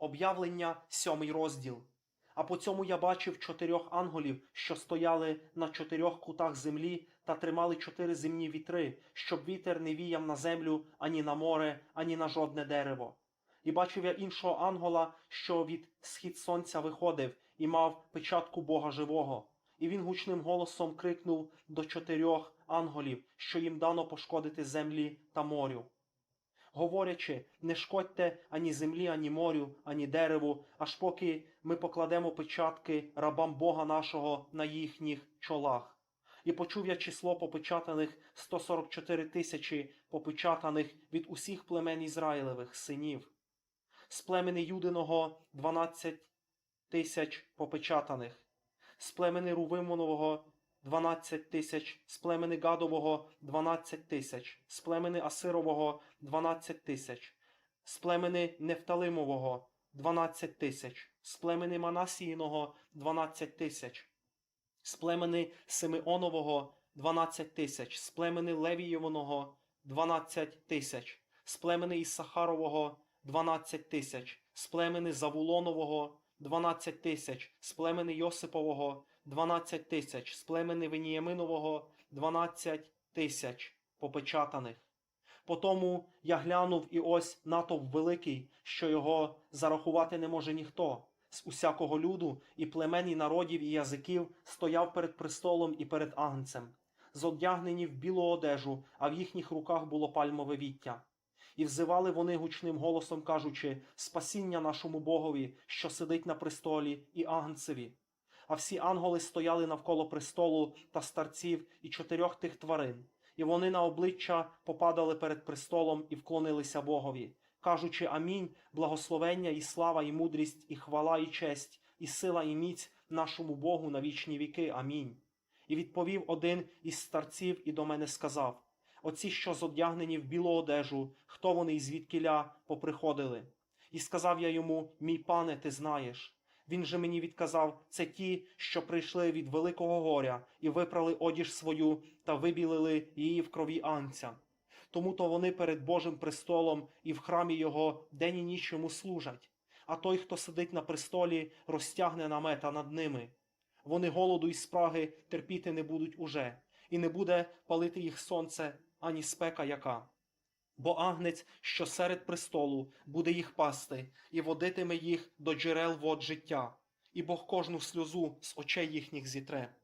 Об'явлення сьомий розділ. А по цьому я бачив чотирьох ангелів, що стояли на чотирьох кутах землі та тримали чотири земні вітри, щоб вітер не віяв на землю ані на море, ані на жодне дерево. І бачив я іншого ангела, що від схід сонця виходив, і мав печатку Бога живого. І він гучним голосом крикнув до чотирьох ангелів, що їм дано пошкодити землі та морю говорячи, не шкодьте ані землі, ані морю, ані дереву, аж поки ми покладемо печатки рабам Бога нашого на їхніх чолах. І почув я число попечатаних 144 тисячі попечатаних від усіх племен Ізраїлевих синів. З племени Юдиного 12 тисяч попечатаних, з племени Рувимонового 12 тисяч, з племени Гадового 12 тисяч, з племени Асирового 12 тисяч, з племени Нефталимового 12 тисяч, з племени Манасіїного 12 тисяч, з племени Симеонового 12 тисяч, з племени Левієвоного 12 тисяч, з племени Ісахарового 12 тисяч, з племени Завулонового 12 тисяч, з племени Йосипового 12 тисяч, з племени Веніяминового 12 тисяч попечатаних. Потому я глянув і ось натовп великий, що його зарахувати не може ніхто. З усякого люду, і племен, і народів, і язиків стояв перед престолом і перед агнцем, зодягнені в білу одежу, а в їхніх руках було пальмове віття. І взивали вони гучним голосом, кажучи: Спасіння нашому Богові, що сидить на престолі, і агнцеві. А всі ангели стояли навколо престолу та старців і чотирьох тих тварин, і вони на обличчя попадали перед престолом і вклонилися Богові, кажучи Амінь, благословення і слава, і мудрість, і хвала, і честь, і сила, і міць нашому Богу на вічні віки. Амінь. І відповів один із старців і до мене сказав: Оці, що зодягнені в білу одежу, хто вони і звідкіля поприходили? І сказав я йому: Мій пане, ти знаєш. Він же мені відказав: це ті, що прийшли від великого горя, і випрали одіж свою та вибілили її в крові анця. Тому то вони перед Божим престолом і в храмі його день і ніч йому служать. А той, хто сидить на престолі, розтягне намета над ними. Вони голоду і спраги терпіти не будуть уже, і не буде палити їх сонце ані спека яка. Бо агнець, що серед престолу, буде їх пасти, і водитиме їх до джерел вод життя, і Бог кожну сльозу з очей їхніх зітре.